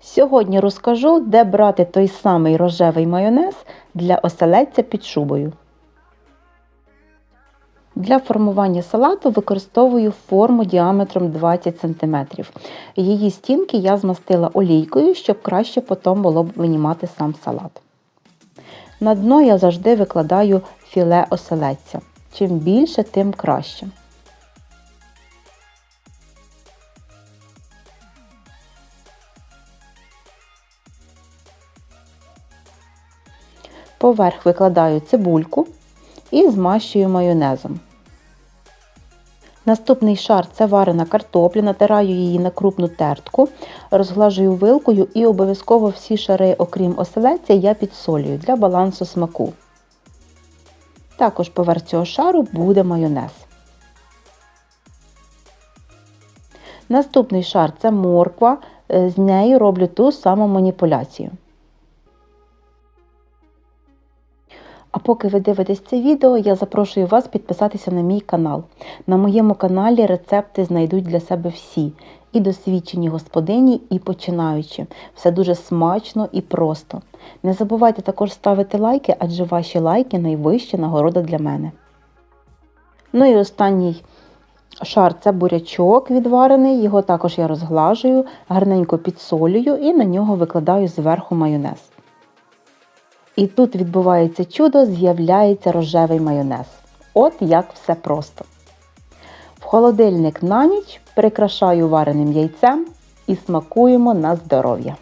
Сьогодні розкажу, де брати той самий рожевий майонез для оселедця під шубою. Для формування салату використовую форму діаметром 20 см. Її стінки я змастила олійкою, щоб краще потім було б винімати сам салат. На дно я завжди викладаю філе оселедця. Чим більше, тим краще. Поверх викладаю цибульку і змащую майонезом. Наступний шар це варена картопля, натираю її на крупну тертку, розглажую вилкою і обов'язково всі шари, окрім оселедця, я підсолюю для балансу смаку. Також поверх цього шару буде майонез. Наступний шар це морква, з нею роблю ту саму маніпуляцію. А поки ви дивитесь це відео, я запрошую вас підписатися на мій канал. На моєму каналі рецепти знайдуть для себе всі. І досвідчені господині, і починаючі. Все дуже смачно і просто. Не забувайте також ставити лайки, адже ваші лайки найвища нагорода для мене. Ну і останній шар це бурячок відварений, його також я розглажую, гарненько підсолюю і на нього викладаю зверху майонез. І тут відбувається чудо, з'являється рожевий майонез. От як все просто. В холодильник на ніч прикрашаю вареним яйцем і смакуємо на здоров'я.